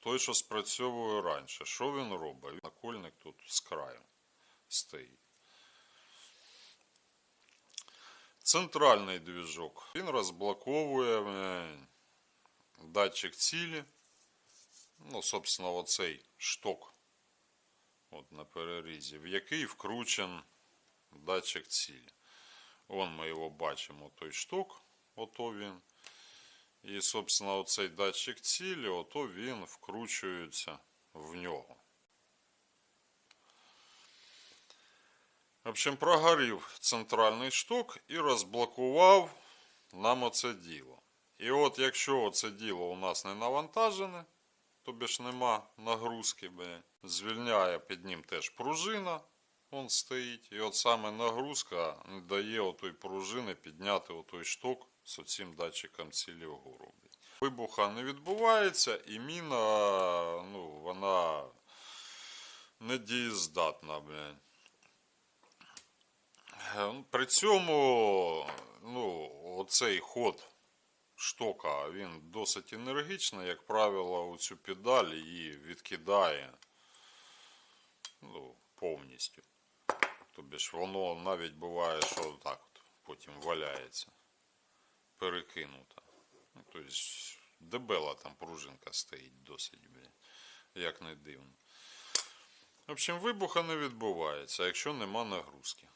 Той, що спрацьовує раніше, що він робить? Накольник тут з краю стоїть. Центральний двіжок. Він розблоковує е, датчик цілі. Ну, собственно, оцей шток от на перерізі, в який вкручен датчик цілі. Вон ми його бачимо, той шток, ото він. І, собственно, оцей датчик цілі, ото він вкручується в нього. В общем, прогорів центральний шток і розблокував нам оце діло. І от якщо оце діло у нас не навантажене, тобі ж нема нагрузки, бля, звільняє під ним теж пружина, он стоїть. І от саме нагрузка дає отой пружини підняти отой шток з оцим датчиком цілі вгору. Вибуха не відбувається, і міна, ну, вона не дієздатна, блядь. Е, При цьому, ну, оцей ход штока, він досить енергічний, як правило, цю педаль її відкидає ну, повністю. Тобі ж воно навіть буває, що так от потім валяється, перекинута. Ну, тобто, дебела там пружинка стоїть досить, як не дивно. В общем, вибуха не відбувається, якщо нема нагрузки.